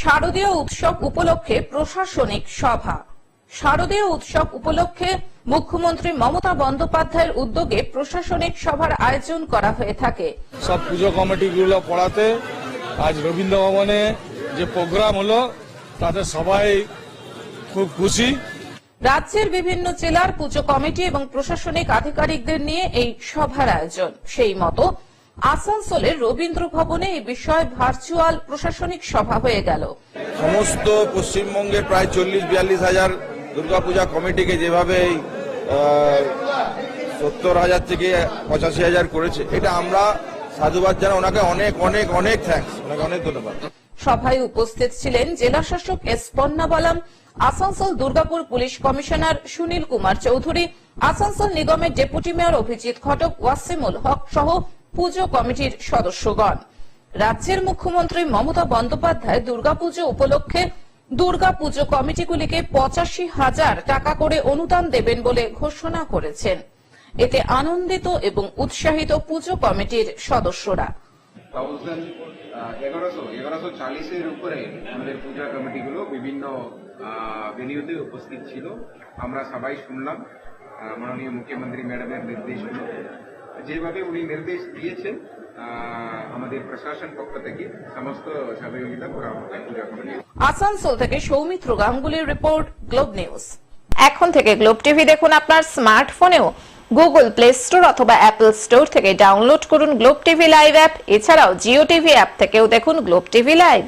শারদীয় উৎসব উপলক্ষে প্রশাসনিক সভা। শারদীয় উৎসব উপলক্ষে মুখ্যমন্ত্রী মমতা বন্দ্যোপাধ্যায়ের উদ্যোগে প্রশাসনিক সভার আয়োজন করা হয়ে থাকে। সব পুজো কমিটিগুলো পড়াতে আজ রবীন্দ্র ভবনে যে প্রোগ্রাম হলো তাতে সবাই খুব খুশি। রাজ্যের বিভিন্ন জেলার পুজো কমিটি এবং প্রশাসনিক আধিকারিকদের নিয়ে এই সভার আয়োজন। সেই মতো আসানসোলের রবীন্দ্র ভবনে এই বিষয়ে ভার্চুয়াল প্রশাসনিক সভা হয়ে গেল। সমস্ত পশ্চিমবঙ্গের প্রায় চল্লিশ বিয়াল্লিশ হাজার দুর্গাপূজা কমিটিকে যেভাবে সত্তর হাজার থেকে পঁচাশি হাজার করেছে এটা আমরা সাধুবাদ জানা ওনাকে অনেক অনেক অনেক থ্যাঙ্কস ওনাকে অনেক ধন্যবাদ। সভায় উপস্থিত ছিলেন জেলা শাসক S Ponnambalam Asansol Durgapur police commissioner Sunil Kumar Chowdhury Asansol নিগমের ডেপুটি মেয়র অভিজিৎ ঘটক ওয়াসিমুল হক সহ পুজো কমিটির সদস্যগণ। রাজ্যের মুখ্যমন্ত্রী মমতা বন্দ্যোপাধ্যায় দুর্গাপুজো উপলক্ষে দুর্গা পুজো কমিটিগুলিকে পঁচাশি হাজার টাকা করে অনুদান দেবেন বলে ঘোষণা করেছেন। এতে আনন্দিত এবং উৎসাহিত পুজো কমিটির সদস্যরা। উপস্থিত ছিল। আমরা সবাই শুনলাম মাননীয় মুখ্যমন্ত্রী ম্যাডামের নির্দেশগুলো। যেভাবে উনি নির্দেশ দিয়েছেন আমাদের প্রশাসন পক্ষ থেকে সমস্ত সহযোগিতা করা হবে আসানসোল থেকে সৌমিত্র গাঙ্গুলির রিপোর্ট গ্লোব নিউজ। এখন থেকে গ্লোব টিভি দেখুন আপনার স্মার্টফোনেও। গুগল প্লে স্টোর অথবা অ্যাপল স্টোর থেকে ডাউনলোড করুন গ্লোব টিভি লাইভ অ্যাপ। এছাড়াও জিও টিভি অ্যাপ থেকেও দেখুন গ্লোব টিভি লাইভ।